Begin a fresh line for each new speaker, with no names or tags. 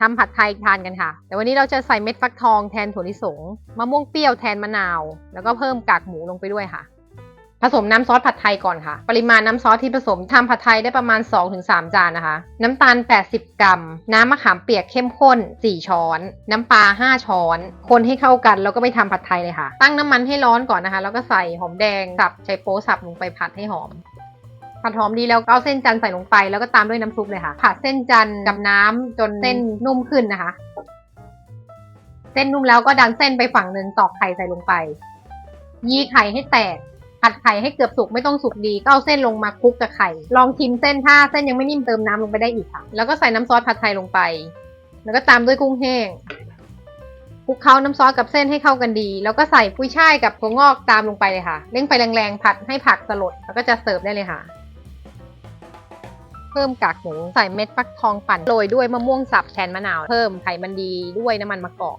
ทำผัดไทยทานกันค่ะ แต่วันนี้เราจะใส่เม็ดฟักทองแทนถั่วลิสงมะม่วงเปรี้ยวแทนมะนาว แล้วก็เพิ่มกากหมูลงไปด้วยค่ะ ผสมน้ำซอสผัดไทยก่อนค่ะ ปริมาณน้ำซอสที่ผสมทำผัดไทยได้ประมาณ 2-3 จานนะคะ น้ำตาล 80 กรัม น้ำมะขามเปียกเข้มข้น 4 ช้อน น้ำปลา 5 ช้อน คนให้เข้ากันแล้วก็ไปทำผัดไทยเลยค่ะ ตั้งน้ำมันให้ร้อนก่อนนะคะ แล้วก็ใส่หอมแดงสับใช้โป๊สับลงไปผัดให้หอม ผัดหอมดีแล้วก็เอาเส้นจันทร์ใส่ลงไป แล้วก็ตามด้วยน้ำซุปเลยค่ะ ผัดเส้นจันทร์กับน้ำจนเส้นนุ่มขึ้นนะคะ เส้นนุ่มแล้วก็ดันเส้นไปฝั่งหนึ่งตอกไข่ใส่ลงไป ยีไข่ให้แตกผัดไข่ให้เกือบสุกไม่ต้องสุกดีก็เอาเส้นลงมาคลุกกับไข่ ลองชิมเส้นถ้าเส้นยังไม่นิ่มเติมน้ำลงไปได้อีกค่ะ แล้วก็ใส่น้ำซอสผัดไทยลงไป แล้วก็ตามด้วยกุ้งแห้งคลุกเคล้าน้ำซอสกับเส้นให้เข้ากันดี แล้วก็ใส่กุ้ยช่ายกับถั่วงอกตามลงไปเลยค่ะเร่งไฟแรงๆผัดให้ผักสลดแล้วก็จะเสิร์ฟได้เลยค่ะ เพิ่มกากหมูใส่เม็ดฟักทองปั่นโรยด้วยมะม่วงสับแทนมะนาว เพิ่มไขมันดีด้วยน้ำมันมะกอก